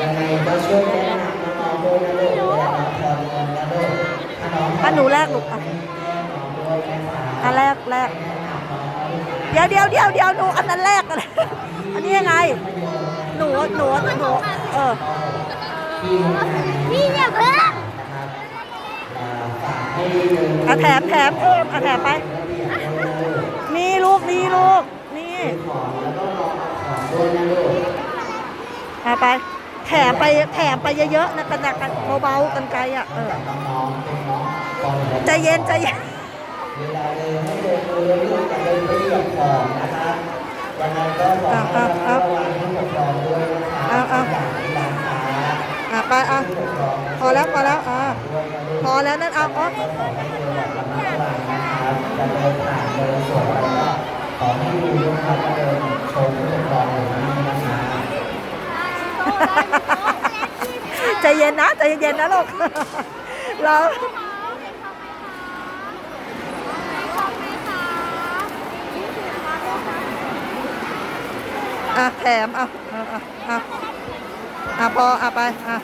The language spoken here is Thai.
ยังไงก็ช่วยแนะนำน้องๆด้วยนะลูกเวลาน้องทอนเงินนะลูกถ้าน้องอะหนูแรกลูกอะให้แจ้งน้องด้วยนะคะอันแรกแรกแนะนำน้องด้วยเดี๋ยวเดี๋ยวเดี๋ยวเดี๋ยวหนูอันนั้นแรกกันอันนี้ยังไง หนูหนูหนูเออที่โรงงานพี่เนี่ยเพื่อนนะครับอ่าฝากให้เดินอะแถมแถมอะแถมไประเบียบด้วยนะลูกนี่ลูกนี่ลูก นี่ ของแล้วก็รอของด้วยนะลูก เอาไป แถมไปแถมไปเยอะๆนะกันนะกันเบาๆกันไกลอะเออใจเย็นใจเย็นเวลาเดินให้เดินเรื่อาเดินไปเหยียบขอนะครับยังไงก็ขอให้ระมัดระวังผู้ปกครองด้วยนะครับจากร้านค้าอะไปอะพอแล้วพอแล้วอะพอแล้วนั่นเอาอ๋อ ใจเย็นนะใจเย็นนะลูกเราอะแถมเอาเอาเอาเอาอะพออะไปอะ